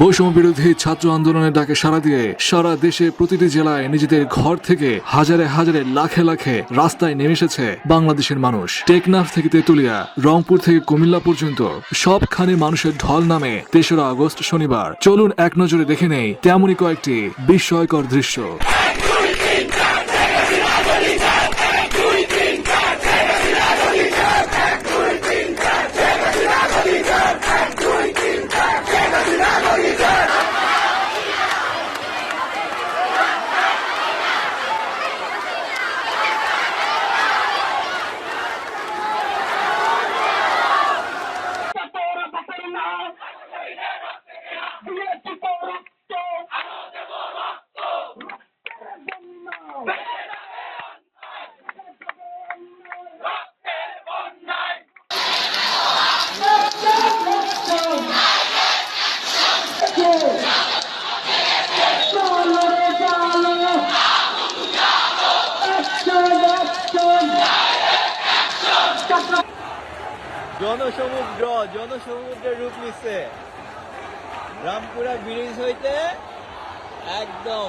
বৈষম্য বিরোধী ছাত্র আন্দোলনের ডাকে সারা দিয়ে সারা দেশে প্রতিটি জেলায় নিজেদের ঘর থেকে হাজারে হাজারে লাখে লাখে রাস্তায় নেমে এসেছে বাংলাদেশের মানুষ। টেকনাফ থেকে তেতুলিয়া, রংপুর থেকে কুমিল্লা পর্যন্ত সবখানে মানুষের ঢল নামে তেসরা আগস্ট শনিবার। চলুন এক নজরে দেখে নেই তেমনই কয়েকটি বিস্ময়কর দৃশ্য। জনসমুদ্র জনসমুদ্রের রূপ নিচ্ছে। রামপুরা ব্রিজ হইতে একদম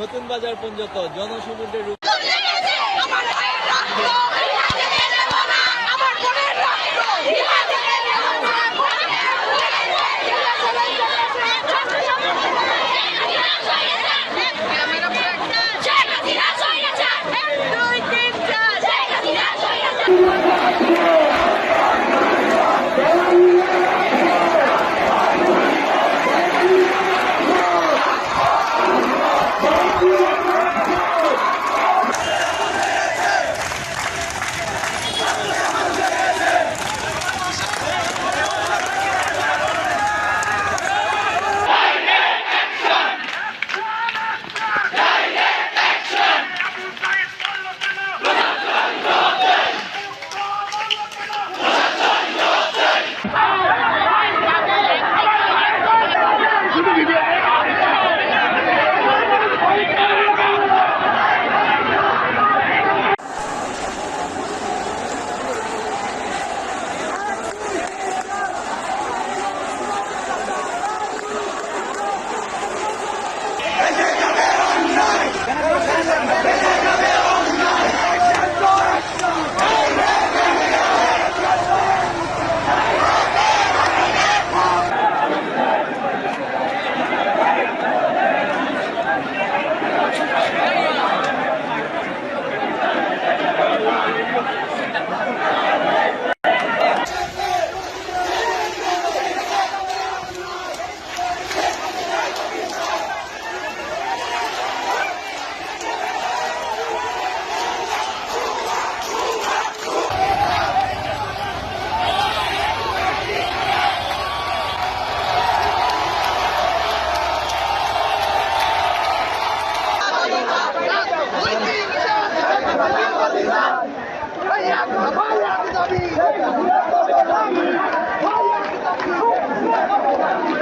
নতুন বাজার পর্যন্ত জনসমুদ্রের রূপ Hayat Nabi! Hayat Nabi! Hayat Nabi!